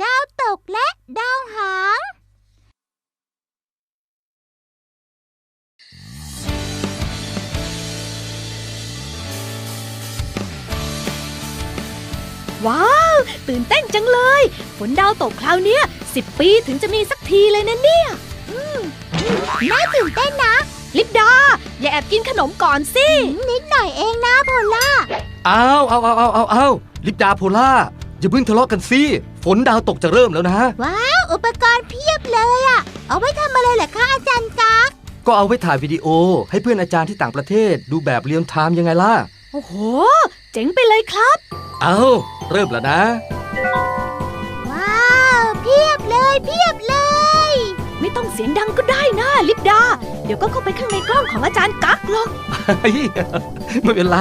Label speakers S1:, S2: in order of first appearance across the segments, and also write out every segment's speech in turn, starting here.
S1: ดาวตกและดาวหาง
S2: ว้าว ตื่นเต้นจังเลย ฝนดาวตกคราวเนี้ยสิบปีถึงจะมีสักทีเลยนะเนี่ย
S1: น่าตื่นเต้นนะ
S2: ลิปดา อย่าแอบกินขนมก่อนสิ
S1: นิดหน่อยเองนะโพล่า
S3: อ้าวเอาเอาเอาเอาเอาลิปดาโพล่าอย่าเพิ่งทะเลาะกันสิ ฝนดาวตกจะเริ่มแล้วนะ
S1: ว้าว อุปกรณ์เพียบเลยอะเอาไว้ทำอะไรเหรอคะอาจารย์กั๊ก
S3: ก็เอาไว้ถ่ายวิดีโอให้เพื่อนอาจารย์ที่ต่างประเทศดูแบบเรียลไทม์ยังไงล่ะ
S2: โอ้โห เจ๋งไปเลยครับ
S3: เอาเริ่มแล้วนะ
S1: ว้าว เพียบเลยเพียบเลย
S2: ไม่ต้องเสียงดังก็ได้นะลิปดา เดี๋ยวก็เข้าไปข้างในกล้องของอาจารย์กั๊กหรอก
S3: ไม่เป็นไร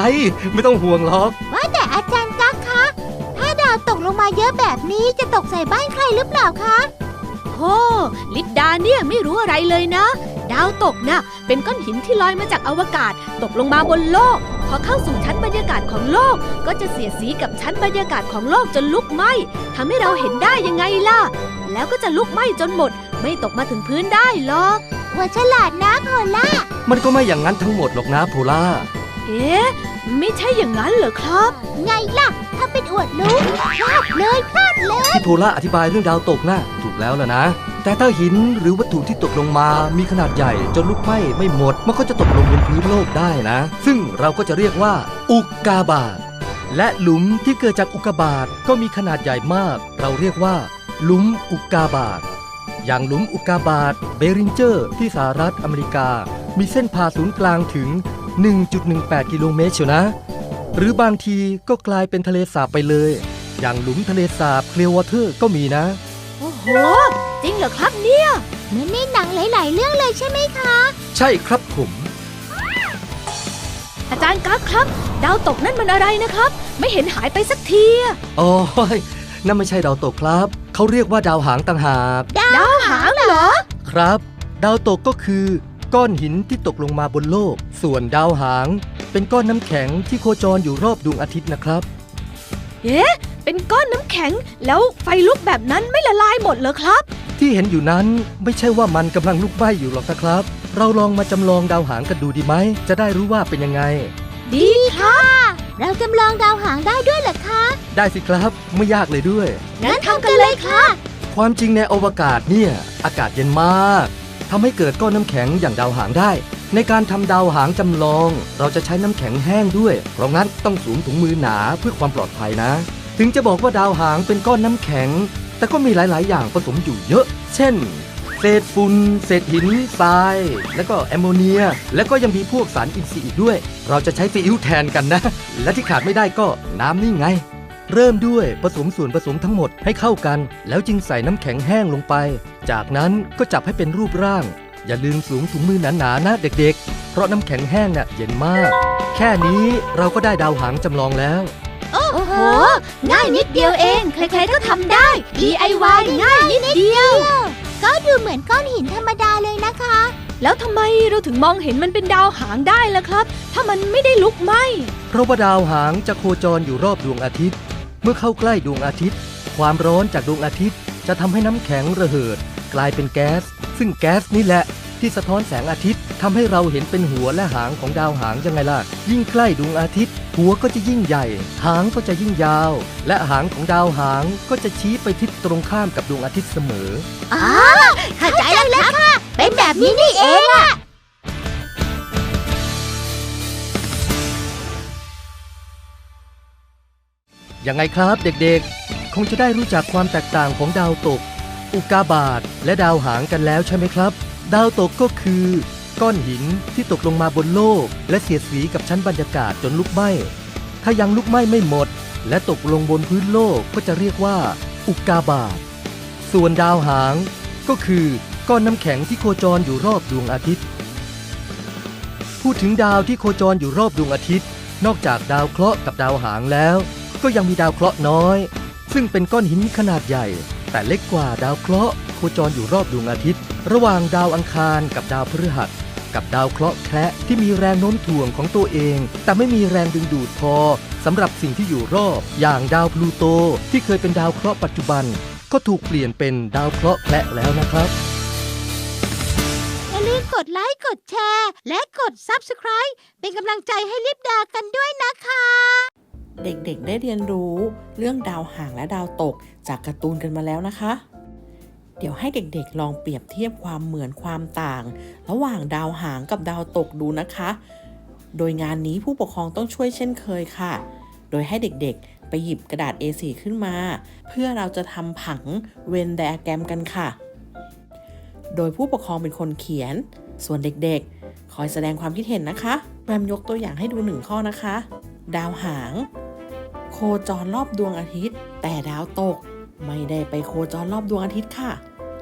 S3: ไม่ต้องห่วงหรอก
S1: ว่าแต่ นี้จะตกใส่บ้านใครหรือเปล่าคะ
S2: โอ้ลิปดาเนี่ยไม่รู้อะไรเลยนะ ดาวตกน่ะเป็นก้อนหินที่ลอยมาจากอวกาศ ตกลงมาบนโลก พอเข้าสู่ชั้นบรรยากาศของโลก ก็จะเสียดสีกับชั้นบรรยากาศของโลกจนลุกไหม้ทำให้เราเห็นได้ยังไงล่ะ แล้วก็จะลุกไหม้จนหมด ไม่ตกมาถึงพื้นได้หรอก
S1: หัวฉลาดนะโพล่า
S3: มันก็ไม่อย่างนั้นทั้งหมดหรอกนะโพล่า
S2: เอ๊ะ ไม่ใช่อย่างนั้นเหรอครับ
S1: ไงล่ะ ถ้าเป็นอวดรู้พลาดเลยพลาดเลย
S3: ที่โพล่าอธิบายเรื่องดาวตกน่ะถูกแล้วล่ะนะ แต่ถ้าหินหรือวัตถุที่ตกลงมามีขนาดใหญ่จนลุกไหม้ไม่หมด มันก็จะตกลงบนพื้นโลกได้นะ ซึ่งเราก็จะเรียกว่า อุกกาบาตและหลุมที่เกิดจากอุกกาบาตก็มีขนาดใหญ่มาก เราเรียกว่า หลุมอุกกาบาตอย่างหลุมอุกกาบาตเบริงเจอร์ ที่สหรัฐอเมริกา มีเส้นผ่าศูนย์กลางถึง 1.18 กิโลเมตรเชียวนะ หรือบางทีก็กลายเป็นทะเลสาบไปเลย อย่างหลุมทะเลสาบเคลียร์วอเตอร์ก็มีนะ
S2: โอ้โห จริงเหรอครับเนี่ย
S1: เหมือนในหนังหลาย ๆ เรื่องเลยใช่ไหมคะ
S3: ใช่ครับผม
S2: อาจารย์กั๊กครับ ดาวตกนั่นมันอะไรนะครับ ไม่เห็นหายไปสักทีอะ
S3: โอ้ยนั่นไม่ใช่ดาวตกครับ เขาเรียกว่าดาวหางต่างหาก
S2: ดาวหางเหรอ
S3: ครับ ดาวตกก็คือ ก้อนหินที่ตกลงมาบนโลก ส่วนดาวหาง เป็นก้อนน้ำแข็งที่โคจรอยู่รอบดวงอาทิตย์นะครับ
S2: เอ๊ะ เป็นก้อนน้ำแข็ง แล้วไฟลุกแบบนั้นไม่ละลายหมดเหรอครับ
S3: ที่เห็นอยู่นั้นไม่ใช่ว่ามันกำลังลุกไหม้อยู่หรอกนะครับ เราลองมาจำลองดาวหางกันดูดีไหม จะได้รู้ว่าเป็นยังไง
S2: ดีครับ
S1: เราจำลองดาวหางได้ด้วยเหรอคะ
S3: ได้สิครับ ไม่ยากเลยด้วย
S2: งั้นทำกันเลยค่ะ
S3: ความจริงในอวกาศเนี่ย อากาศเย็นมาก ทำให้เกิดก้อนน้ำแข็งอย่างดาวหางได้ ในการทำดาวหางจำลอง เราจะใช้น้ำแข็งแห้งด้วย เพราะงั้นต้องสวมถุงมือหนาเพื่อความปลอดภัยนะ ถึงจะบอกว่าดาวหางเป็นก้อนน้ำแข็ง แต่ก็มีหลาย ๆ อย่างผสมอยู่เยอะ เช่นเศษฝุ่นเศษหินทราย แล้วก็แอมโมเนีย แล้วก็ยังมีพวกสารอินทรีย์อีกด้วย เราจะใช้ซีอิ๊วแทนกันนะ และที่ขาดไม่ได้ก็น้ำนี่ไง เริ่มด้วยผสมส่วนผสมทั้งหมดให้เข้ากัน แล้วจึงใส่น้ำแข็งแห้งลงไป จากนั้นก็จับให้เป็นรูปร่าง อย่าลืมสวมถุงมือหนาๆนะเด็กๆ เพราะน้ำแข็งแห้งน่ะเย็นมาก แค่นี้เราก็ได้ดาวหางจำลองแล้ว
S2: โอ้โห ง่ายนิดเดียวเอง ใครๆก็ทำได้ DIY ง่ายนิดเดียว
S1: ก็ดูเหมือนก้อนหินธรรมดาเลยนะคะ
S2: แล้วทำไมเราถึงมองเห็นมันเป็นดาวหางได้ล่ะครับ ถ้ามันไม่ได้ลุกไหม้
S3: เพราะว่าดาวหางจะโคจรอยู่รอบดวงอาทิตย์ เมื่อเข้าใกล้ดวงอาทิตย์ ความร้อนจากดวงอาทิตย์ จะทำให้น้ำแข็งระเหิด กลายเป็นแก๊ส ซึ่งแก๊สนี่แหละ ที่สะท้อนแสงอาทิตย์ทำให้เราเห็นเป็นหัวและหางของดาวหางยังไงล่ะ ยิ่งใกล้ดวงอาทิตย์ หัวก็จะยิ่งใหญ่ หางก็จะยิ่งยาว และหางของดาวหางก็จะชี้ไปทิศตรงข้ามกับดวงอาทิตย์เสมอ
S1: อ๋อเข้าใจแล้วค่ะ เป็นแบบนี้นี่เองอะ
S3: ยังไงครับเด็กๆ คงจะได้รู้จักความแตกต่างของดาวตก อุกาบาตและดาวหางกันแล้วใช่ไหมครับ ดาวตกก็คือ ก้อนหินที่ตกลงมาบนโลก และเสียดสีกับชั้นบรรยากาศจนลุกไหม้ ถ้ายังลุกไหม้ไม่หมด และตกลงบนพื้นโลกก็จะเรียกว่า อุกาบาต ส่วนดาวหาง ก็คือก้อนน้ำแข็งที่โคจรอยู่รอบดวงอาทิตย์ พูดถึงดาวที่โคจรอยู่รอบดวงอาทิตย์ นอกจากดาวเคราะห์กับดาวหางแล้ว ก็ยังมีดาวเคราะห์น้อย ซึ่งเป็นก้อนหินขนาดใหญ่ แต่เล็กกว่าดาวเคราะห์โคจรอยู่รอบดวงอาทิตย์ ระหว่างดาวอังคารกับดาวพฤหัส กับดาวเคราะห์แคระที่มีแรงโน้มถ่วงของตัวเอง แต่ไม่มีแรงดึงดูดพอสำหรับสิ่งที่อยู่รอบอย่างดาวพลูโตที่เคยเป็นดาวเคราะห์ปัจจุบัน ก็ถูกเปลี่ยนเป็นดาวเคราะห์แคระแล้วนะครับ
S1: อย่าลืมกดไลค์กดแชร์ และกด Subscribe เป็นกำลังใจให้ลิปดากันด้วยนะคะ
S4: เด็กๆได้เรียนรู้เรื่องดาวห่างและดาวตกจากการ์ตูนกันมาแล้วนะคะ เดี๋ยวให้เด็กๆลองเปรียบเทียบความเหมือนความต่าง ระหว่างดาวหางกับดาวตกดูนะคะ โดยงานนี้ผู้ปกครองต้องช่วยเช่นเคยค่ะ โดยให้เด็กๆ ไปหยิบกระดาษ A4 ขึ้นมา เพื่อเราจะทำผังเวนไดอะแกรมกันค่ะ โดยผู้ปกครองเป็นคนเขียน ส่วนเด็กๆ คอยแสดงความคิดเห็นนะคะแรมยกตัวอย่างให้ดูหนึ่งข้อนะคะ ดาวหาง จรรอบดวงอาทิตย์ แต่ดาวตก ไม่ได้ไปโคจรรอบดวงอาทิตย์ค่ะ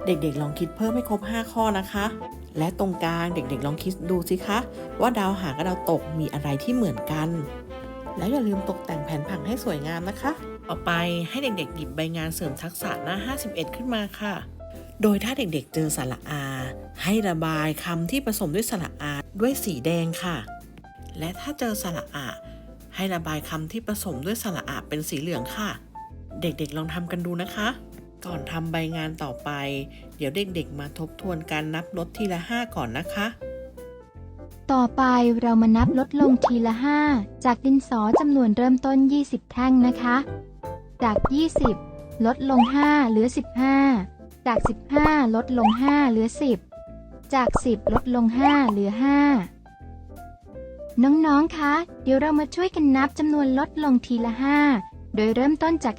S4: เด็กๆ ลองคิดเพิ่มให้ครบ 5 ข้อนะคะ และตรงกลางเด็กๆ ลองคิดดูสิคะ ว่าดาวหางกับดาวตกมีอะไรที่เหมือนกัน แล้วอย่าลืมตกแต่งแผนผังให้สวยงามนะคะ ต่อไปให้เด็กๆ หยิบใบงานเสริมทักษะหน้า 51 ขึ้นมาค่ะ โดยถ้าเด็กๆ เจอสระอา ให้ระบายคำที่ผสมด้วยสระอาด้วยสีแดงค่ะ และถ้าเจอสระอา ให้ระบายคำที่ผสมด้วยสระอาเป็นสีเหลืองค่ะ เด็กๆลองทำกันดูนะคะ ก่อนทำใบงานต่อไป เดี๋ยวเด็กๆมาทบทวนการนับลดทีละ 5 ก่อนนะคะ
S5: ต่อไปเรามานับลดลงทีละ 5 จากดินสอจำนวนเริ่มต้น 20 แท่งนะคะ จาก 20 ลดลง 5 เหลือ 15 จาก 15 ลดลง 5 เหลือ 10 จาก 10 ลดลง 5 เหลือ 5 น้องๆ คะ เดี๋ยวเรามาช่วยกันนับจำนวนลดลงทีละ 5 โดยเริ่มต้นจาก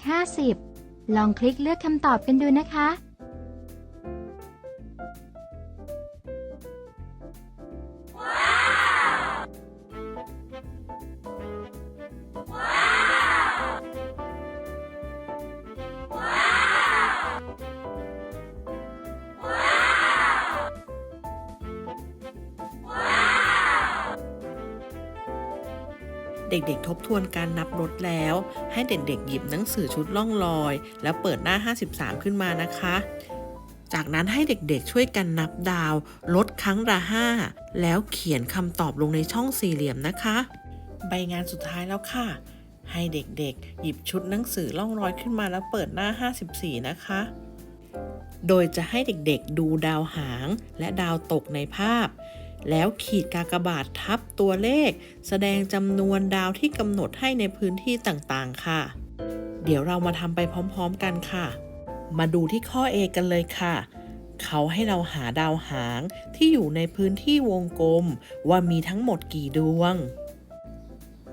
S5: 50 ลองคลิกเลือกคำตอบกันดูนะคะ
S4: เด็กๆ ทบทวนการนับลดแล้ว ให้เด็กๆ หยิบหนังสือชุดล่องลอย แล้วเปิดหน้า 53 ขึ้นมานะคะ จากนั้นให้เด็กๆ ช่วยกันนับดาวลดครั้งละ5แล้วเขียนคำตอบลงในช่องสี่เหลี่ยมนะคะ ใบงานสุดท้ายแล้วค่ะ ให้เด็กๆ หยิบชุดหนังสือล่องรอยขึ้นมาแล้วเปิดหน้า 54 นะคะโดยจะให้เด็กๆดูดาวหางและดาวตกในภาพ แล้วขีดกากบาททับตัวเลข แสดงจำนวนดาวที่กำหนดให้ในพื้นที่ต่างๆ ค่ะ เดี๋ยวเรามาทำไปพร้อมๆกันค่ะ มาดูที่ข้อ A กันเลยค่ะ เขาให้เราหาดาวหางที่อยู่ในพื้นที่วงกลม ว่ามีทั้งหมดกี่ดวง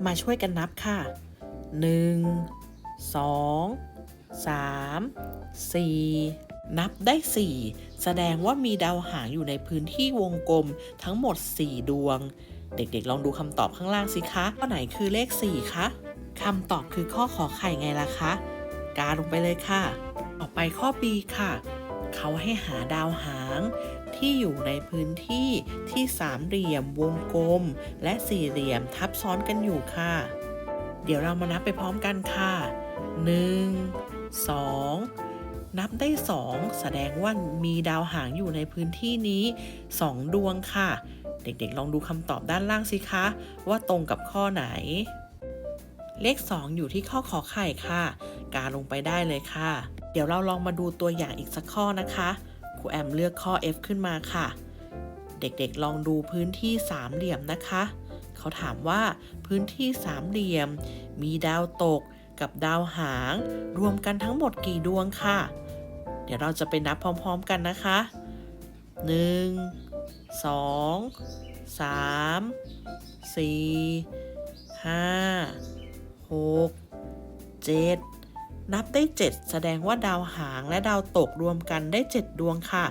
S4: มาช่วยกันนับค่ะ 1 2 3 4 นับได้ 4 แสดงว่ามีดาวหางอยู่ในพื้นที่วงกลมทั้งหมด 4 ดวง เด็กๆ ลองดูคำตอบข้างล่างสิคะข้อไหนคือเลข 4 คะคำตอบคือข้อขอไข่ไงล่ะคะ กาลงไปเลยค่ะ ต่อไปข้อ B ค่ะ เขาให้หาดาวหางที่อยู่ในพื้นที่ที่สามเหลี่ยม วงกลม และสี่เหลี่ยมทับซ้อนกันอยู่ค่ะ เดี๋ยวเรามานับไปพร้อมกันค่ะ 1 2 นับได้ 2 แสดงว่ามีดาวหางอยู่ในพื้นที่นี้ 2 ดวงค่ะ เด็กๆ ลองดูคำตอบด้านล่างสิคะ ว่าตรงกับข้อไหน เลข 2 อยู่ที่ข้อขอไข่ค่ะ การลงไปได้เลยค่ะ เดี๋ยวเราลองมาดูตัวอย่างอีกสักข้อนะคะครูแอมเลือกข้อ F ขึ้นมาค่ะ เด็กๆ ลองดูพื้นที่สามเหลี่ยมนะคะ เขาถามว่าพื้นที่สามเหลี่ยม มีดาวตก กับดาวหาง รวมกันทั้งหมดกี่ดวงค่ะ เดี๋ยวเราจะไปนับพร้อมๆกันนะคะ 1 2 3 4 5 6 7 นับได้ 7 แสดงว่าดาวหางและดาวตกรวมกันได้ 7 ดวงค่ะ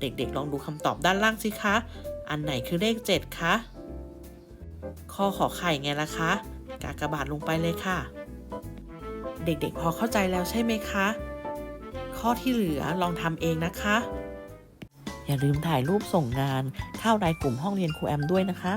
S4: เด็กๆ ลองดูคำตอบด้านล่างสิคะ อันไหนคือเลข 7 คะข้อขอไข่ไงล่ะคะ กากบาทลงไปเลยค่ะ เด็กๆ พอเข้าใจแล้วใช่ไหมคะ ข้อที่เหลือลองทำเองนะคะ อย่าลืมถ่ายรูปส่งงานเข้ารายกลุ่มห้องเรียนครูแอมด้วยนะคะ